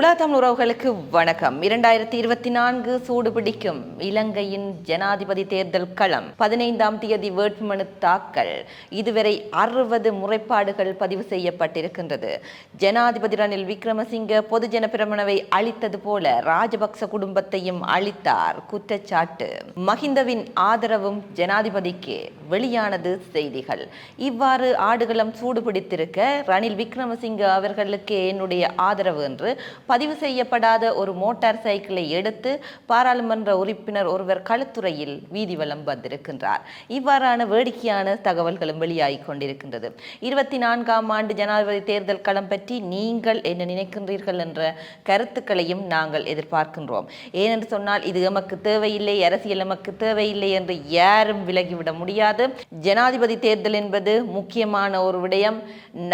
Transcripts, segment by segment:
உலகத்தமிழ் உறவுகளுக்கு வணக்கம். இரண்டாயிரத்தி இருபத்தி நான்கு சூடுபிடிக்கும் இலங்கையின் ஜனாதிபதி தேர்தல் களம் பதினைந்தாம் தேதி வேட்புமனு தாக்கல். இதுவரை அறுபது முறைப்பாடுகள் பதிவு செய்யப்பட்டிருக்கின்றது. ஜனாதிபதி ரணில் விக்ரமசிங்க பொதுஜன பிரமணவை அளித்தது போல ராஜபக்ச குடும்பத்தையும் அளித்தார். குற்றச்சாட்டு. மஹிந்தவின் ஆதரவும் ஜனாதிபதிக்கு வெளியானது செய்திகள். இவ்வாறு ஆடுகளம் சூடுபிடித்திருக்க ரணில் விக்ரமசிங்க அவர்களுக்கு என்னுடைய ஆதரவு என்று பதிவு செய்யப்படாத ஒரு மோட்டார் சைக்கிளை எடுத்து பாராளுமன்ற உறுப்பினர் ஒருவர் களுத்துறையில் வீதி வலம் வந்திருக்கின்றார். இவ்வாறான வேடிக்கையான தகவல்களும் வெளியாகி கொண்டிருக்கின்றது. இருபத்தி நான்காம் ஆண்டு ஜனாதிபதி தேர்தல் களம் பற்றி நீங்கள் என்ன நினைக்கின்றீர்கள் என்ற கருத்துக்களையும் நாங்கள் எதிர்பார்க்கின்றோம். ஏனென்று சொன்னால் இது எமக்கு தேவையில்லை அரசியல் எமக்கு தேவையில்லை என்று யாரும் விலகிவிட முடியாது. ஜனாதிபதி தேர்தல் என்பது முக்கியமான ஒரு விடயம்.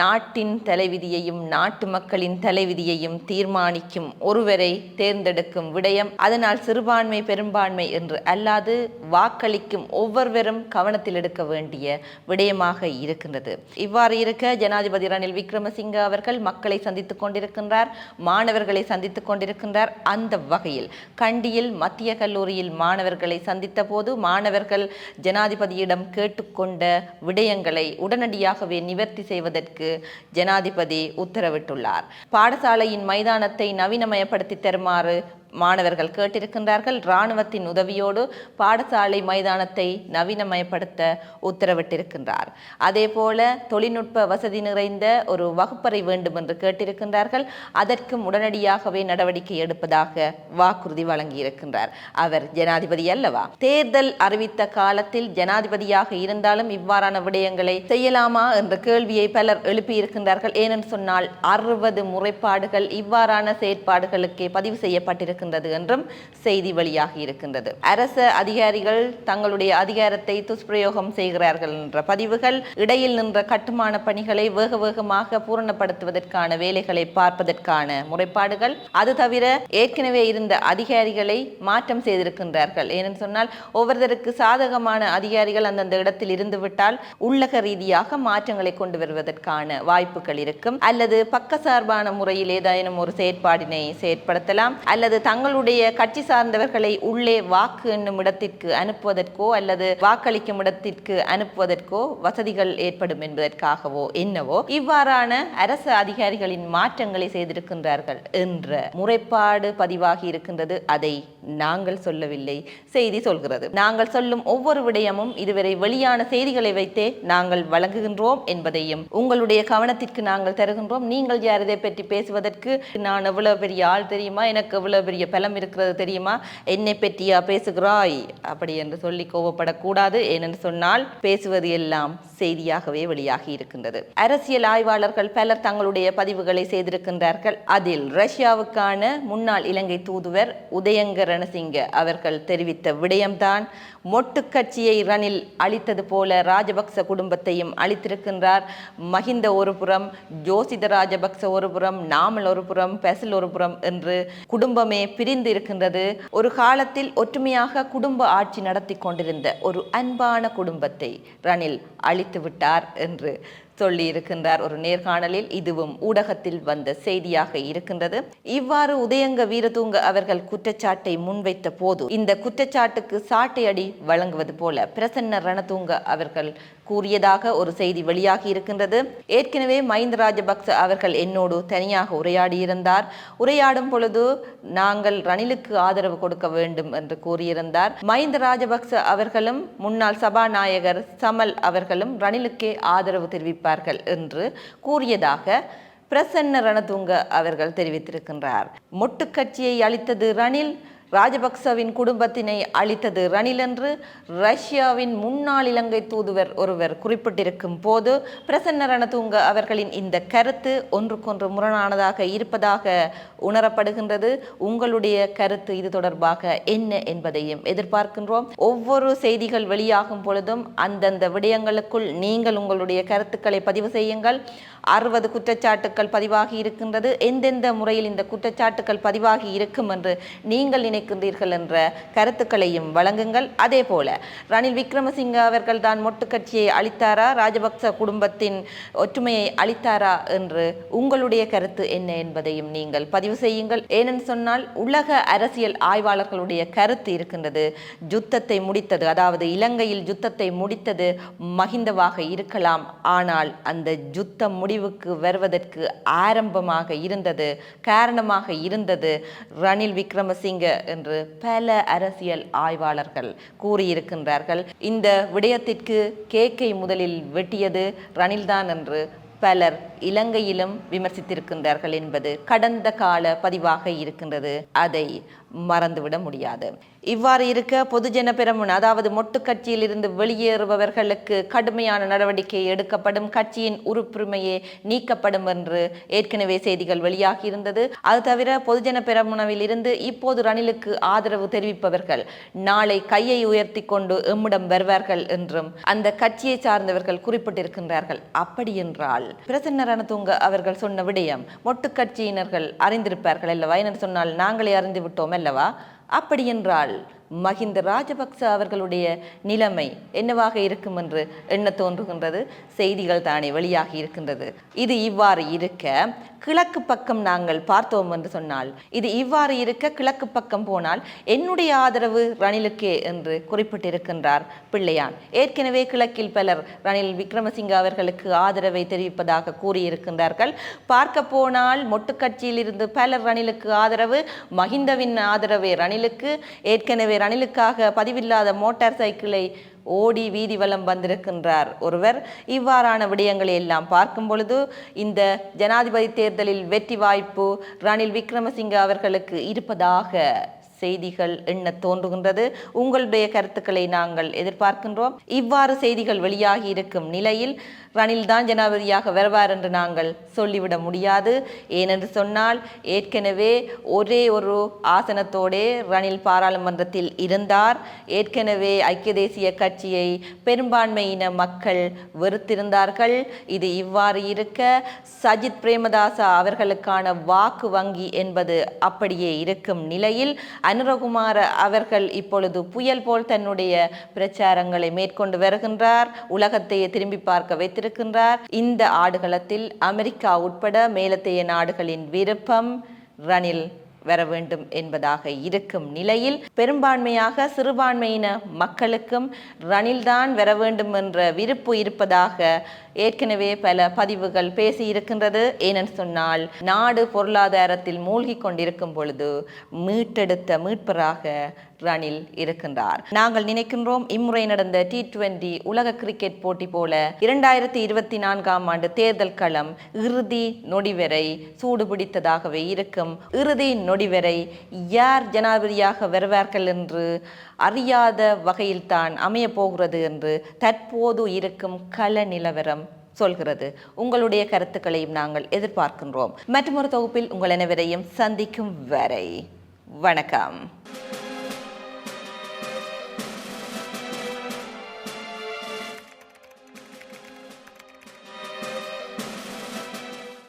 நாட்டின் தலைவிதியையும் நாட்டு மக்களின் தலைவிதியையும் தீர்மானிக்கும். ஒருவரை தேர்ந்தெடுக்கும் விடயம் அதனால் சிறுபான்மை பெரும்பான்மை என்று அல்லாது வாக்களிக்கும் ஒவ்வொருவரும் கவனத்தில் எடுக்க வேண்டிய விடயமாக இருக்கின்றது. இவ்வாறு இருக்க ஜனாதிபதி ரணில் விக்ரமசிங்க அவர்கள் மக்களை சந்தித்துக் கொண்டிருக்கின்றார் மாணவர்களை சந்தித்துக் கொண்டிருக்கின்றார். அந்த வகையில் கண்டியில் மத்திய கல்லூரியில் மாணவர்களை சந்தித்த போது மாணவர்கள் ஜனாதிபதியிடம் கேட்டுக்கொண்ட விடயங்களை உடனடியாகவே நிவர்த்தி செய்வதற்கு ஜனாதிபதி உத்தரவிட்டுள்ளார். பாடசாலையின் மைதான மைதானத்தை நவீனமயப்படுத்தி தருமாறு மாணவர்கள் கேட்டிருக்கின்றார்கள். இராணுவத்தின் உதவியோடு பாடசாலை மைதானத்தை நவீனமயப்படுத்த உத்தரவிட்டிருக்கின்றார். அதே போல தொழில்நுட்ப வசதி நிறைந்த ஒரு வகுப்பறை வேண்டும் என்று கேட்டிருக்கின்றார்கள். அதற்கும் உடனடியாகவே நடவடிக்கை எடுப்பதாக வாக்குறுதி வழங்கியிருக்கின்றார். அவர் ஜனாதிபதி அல்லவா? தேர்தல் அறிவித்த காலத்தில் ஜனாதிபதியாக இருந்தாலும் இவ்வாறான விடயங்களை செய்யலாமா என்ற கேள்வியை பலர் எழுப்பியிருக்கின்றார்கள். ஏனென்று சொன்னால் அறுபது முறைப்பாடுகள் இவ்வாறான செயற்பாடுகளுக்கே பதிவு இருக்கின்றது என்றும் செய்தி வெளியாகி இருக்கின்றது. அரச அதிகாரிகள் தங்களுடைய அதிகாரத்தை துஷ்பிரயோகம் செய்கிறார்கள் என்ற பதிவுகள் இடையில் நின்ற கட்டுமான பணிகளை வேக வேகமாக பூரணப்படுத்துவதற்கான வேலைகளை பார்ப்பதற்கான முறைப்பாடுகள். அது தவிர ஏற்கனவே இருந்த அதிகாரிகளை மாற்றம் செய்திருக்கின்றார்கள். ஏனென்று சொன்னால் ஒவ்வொருத்தருக்கு சாதகமான அதிகாரிகள் அந்தந்த இடத்தில் இருந்துவிட்டால் உள்ளக ரீதியாக மாற்றங்களை கொண்டு வருவதற்கான வாய்ப்புகள் இருக்கும். அல்லது பக்கசார்பான முறையில் ஏதேனும் ஒரு செயற்பாடினை செயற்படுத்தலாம். அல்லது தங்களுடைய கட்சி சார்ந்தவர்களை உள்ளே வாக்கு என்னும் இடத்திற்கு அனுப்புவதற்கோ அல்லது வாக்களிக்கும் இடத்திற்கு அனுப்புவதற்கோ வசதிகள் ஏற்படும் என்பதற்காகவோ என்னவோ இவ்வாறான அரசு அதிகாரிகளின் மாற்றங்களை செய்திருக்கின்றார்கள் என்ற முறைப்பாடு பதிவாகி இருக்கின்றது. அதை நாங்கள் சொல்லவில்லை. செய்தி சொல்கிறது. நாங்கள் சொல்லும் ஒவ்வொரு விடயமும் இதுவரை வெளியான செய்திகளை வைத்தே நாங்கள் வழங்குகின்றோம் என்பதையும் உங்களுடைய கவனத்திற்கு நாங்கள் தருகின்றோம். நீங்கள் யார் இதை பற்றி பேசுவதற்கு? நான் எவ்வளவு பெரிய ஆள் தெரியுமா? எனக்கு எவ்வளவு பெரிய பலம் இருக்கிறது தெரியுமா? என்னை பற்றியா பேசுகிறாய்? அப்படி என்று சொல்லி கோவப்படக்கூடாது ஏனென்று சொன்னால் பேசுவது எல்லாம் செய்தியாகவே வெளியாகி இருக்கின்றது. அரசியல் ஆய்வாளர்கள் பலர் தங்களுடைய பதிவுகளை செய்திருக்கின்றார்கள். அதில் ரஷ்யாவுக்கான முன்னாள் இலங்கை தூதுவர் உதயங்க ரணசிங்க அவர்கள் தெரிவித்த விடயம்தான். மொட்டு கட்சியை ரணில் அளித்தது போல ராஜபக்ச குடும்பத்தையும் அளித்திருக்கின்றார் மஹிந்த ஒரு புறம் ஜோசித ராஜபக்ச ஒரு புறம் நாமல் ஒரு புறம் பெசல் ஒரு புறம் என்று குடும்பமே பிரிந்து இருக்கின்றது ஒரு காலத்தில் ஒற்றுமையாக குடும்ப ஆட்சி நடத்தி கொண்டிருந்த ஒரு அன்பான குடும்பத்தை ரணில் அழித்து விட்டார் என்று சொல்லி இருக்கின்றார் ஒரு நேர்காணலில் இதுவும் ஊடகத்தில் வந்த செய்தியாக இருக்கின்றது. இவ்வாறு உதயங்க வீரதூங்க அவர்கள் குற்றச்சாட்டை முன்வைத்த போது இந்த குற்றச்சாட்டுக்கு சாட்டையடி வழங்குவது போல பிரசன்ன ரணதூங்க அவர்கள் கூறியதாக ஒரு செய்தி வெளியாகி இருக்கின்றது. ஏற்கனவே மஹிந்த ராஜபக்ச அவர்கள் என்னோடு தனியாக உரையாடியிருந்தார். உரையாடும் பொழுது நாங்கள் ரணிலுக்கு ஆதரவு கொடுக்க வேண்டும் என்று கூறியிருந்தார். மஹிந்த ராஜபக்ச அவர்களும் முன்னாள் சபாநாயகர் சமல் அவர்களும் ரணிலுக்கே ஆதரவு தெரிவிப்பார் தெரிவிப்பார்கள் என்று கூறியதாக பிரசன்ன ரணதுங்க அவர்கள் தெரிவித்திருக்கின்றார். மொட்டு கட்சியை அளித்தது ரணில் ராஜபக்சவின் குடும்பத்தினை அளித்தது ரணில் என்று ரஷ்யாவின் முன்னாள் இலங்கை தூதுவர் ஒருவர் குறிப்பிட்டிருக்கும் போது பிரசன்ன ரணதுங்க அவர்களின் இந்த கருத்து ஒன்றுக்கொன்று முரணானதாக இருப்பதாக உணரப்படுகின்றது. உங்களுடைய கருத்து இது தொடர்பாக என்ன என்பதையும் எதிர்பார்க்கின்றோம். ஒவ்வொரு செய்திகள் வெளியாகும் பொழுதும் அந்தந்த விடயங்களுக்குள் நீங்கள் உங்களுடைய கருத்துக்களை பதிவு செய்யுங்கள். அறுபது குற்றச்சாட்டுக்கள் பதிவாகி இருக்கின்றது. எந்தெந்த முறையில் இந்த குற்றச்சாட்டுக்கள் பதிவாகி இருக்கும் என்று நீங்கள் நினைக்கின்றீர்கள் என்ற கருத்துக்களையும் வழங்குங்கள். அதே போல ரணில் விக்ரமசிங்க அவர்கள் தான் மொட்டு கட்சியை அளித்தாரா? ராஜபக்ச குடும்பத்தின் ஒற்றுமையை அளித்தாரா? என்று உங்களுடைய கருத்து என்ன என்பதையும் நீங்கள் பதிவு செய்யுங்கள். ஏனென்று சொன்னால் உலக அரசியல் ஆய்வாளர்களுடைய கருத்து இருக்கின்றது. யுத்தத்தை முடித்தது அதாவது இலங்கையில் யுத்தத்தை முடித்தது மஹிந்தவாக இருக்கலாம். ஆனால் அந்த யுத்த முடிவுக்கு வருவதற்கு ஆரம்பமாக இருந்தது காரணமாக இருந்தது ரணில் விக்ரமசிங்க என்று பல அரசியல் ஆய்வாளர்கள் கூறியிருக்கின்றார்கள். இந்த விடயத்திற்கு கேக்கை முதலில் வெட்டியது ரணில்தான் என்று பலர் இலங்கையிலும் விமர்சித்திருக்கின்றார்கள் என்பது கடந்த கால பதிவாக இருக்கின்றது. அதை மறந்துவிட முடியாது. இவ்வாறு இருக்க பொதுஜன பெரமுன் அதாவது மொட்டு கட்சியில் இருந்து வெளியேறுபவர்களுக்கு கடுமையான நடவடிக்கை எடுக்கப்படும் கட்சியின் உறுப்புரிமையே நீக்கப்படும் என்று ஏற்கனவே செய்திகள் வெளியாகி இருந்தது. அது தவிர பொதுஜன பெரமுனவில் இருந்து இப்போது ரணிலுக்கு ஆதரவு தெரிவிப்பவர்கள் நாளை கையை உயர்த்தி கொண்டு எம்மிடம் வருவார்கள் என்றும் அந்த கட்சியை சார்ந்தவர்கள் குறிப்பிட்டிருக்கின்றார்கள். அப்படி என்றால் பிரசன்ன ரணதுங்க அவர்கள் சொன்ன விடயம் மொட்டு கட்சியினர்கள் அறிந்திருப்பார்கள் அல்லவா? என்று சொன்னால் நாங்களே அறிந்து விட்டோம் அல்லவா? அப்படியென்றால் மஹிந்த ராஜபக்ச அவர்களுடைய நிலைமை என்னவாக இருக்கும் என்று எண்ண தோன்றுகின்றது? செய்திகள் தானே வெளியாகி இருக்கின்றது. இது இவ்வாறு இருக்க கிழக்கு பக்கம் நாங்கள் பார்த்தோம் என்று சொன்னால் இது இவ்வாறு இருக்க கிழக்கு பக்கம் போனால் என்னுடைய ஆதரவு ரணிலுக்கே என்று குறிப்பிட்டிருக்கின்றார் பிள்ளையான். ஏற்கனவே கிழக்கில் பலர் ரணில் விக்ரமசிங்க அவர்களுக்கு ஆதரவை தெரிவிப்பதாக கூறியிருக்கின்றார்கள். பார்க்க போனால் மொட்டுக்கட்சியில் இருந்து பலர் ரணிலுக்கு ஆதரவு மஹிந்தவின் ஆதரவே ரணிலுக்கு ஏற்கனவே ரணிலுக்காக பதிவில்லாத மோட்டார் சைக்கிளை ஓடி வீதி வலம் வந்திருக்கின்றார் ஒருவர். இவ்வாறான விடயங்களை எல்லாம் பார்க்கும் பொழுது இந்த ஜனாதிபதி தேர்தலில் வெற்றி வாய்ப்பு ரணில் விக்ரமசிங்க அவர்களுக்கு இருப்பதாக செய்திகள் எண்ண தோன்றுகின்றது. உங்களுடைய கருத்துக்களை நாங்கள் எதிர்பார்க்கின்றோம். இவ்வாறு செய்திகள் வெளியாகி இருக்கும் நிலையில் ரணில் தான் ஜனாதிபதியாக வருவார் என்று நாங்கள் சொல்லிவிட முடியாது. ஏனென்று சொன்னால் ஏற்கனவே ஒரே ஒரு ஆசனத்தோடே ரணில் பாராளுமன்றத்தில் இருந்தார். ஏற்கனவே ஐக்கிய தேசிய கட்சியை பெரும்பான்மையின மக்கள் வெறுத்திருந்தார்கள். இது இவ்வாறு இருக்க சஜித் பிரேமதாசா அவர்களுக்கான வாக்கு வங்கி என்பது அப்படியே இருக்கும் நிலையில் அனுரகுமார அவர்கள் இப்பொழுது புயல் போல் தன்னுடைய பிரச்சாரங்களை மேற்கொண்டு வருகின்றார். உலகத்தையே திரும்பி பார்க்க வைத்திருக்கின்றார். இந்த ஆடுகளத்தில் அமெரிக்கா உட்பட மேலத்தைய நாடுகளின் விருப்பம் ரணில் வர வேண்டும் என்பதாக இருக்கும் நிலையில் பெரும்பான்மையாக சிறுபான்மையின மக்களுக்கும் ரணில்தான் வர வேண்டும் என்ற விருப்பு இருப்பதாக ஏற்கனவே பல பதிவுகள் பேசி இருக்கின்றது ஏனென்று சொன்னால் நாடு பொருளாதாரத்தில் மூழ்கி கொண்டிருக்கும் பொழுது மீட்டெடுத்த மீட்பராக ரணில் இருக்கின்றார். நாங்கள் நினைக்கின்றோம் இம்முறை நடந்த டி டுவெண்டி உலக கிரிக்கெட் போட்டி போல இரண்டாயிரத்தி இருபத்தி நான்காம் ஆண்டு தேர்தல் களம் இறுதி நொடி வரை சூடுபிடித்ததாகவே இருக்கும். இறுதி நொடி வரை யார் ஜனாதிபதியாக வருவார்கள் என்று அறியாத வகையில்தான் அமைய போகிறது என்று தற்போது இருக்கும் கள நிலவரம் சொல்கிறது. உங்களுடைய கருத்துக்களையும் நாங்கள் எதிர்பார்க்கின்றோம். மற்றொரு தொகுப்பில் உங்கள் அனைவரையும் சந்திக்கும் வரை வணக்கம்.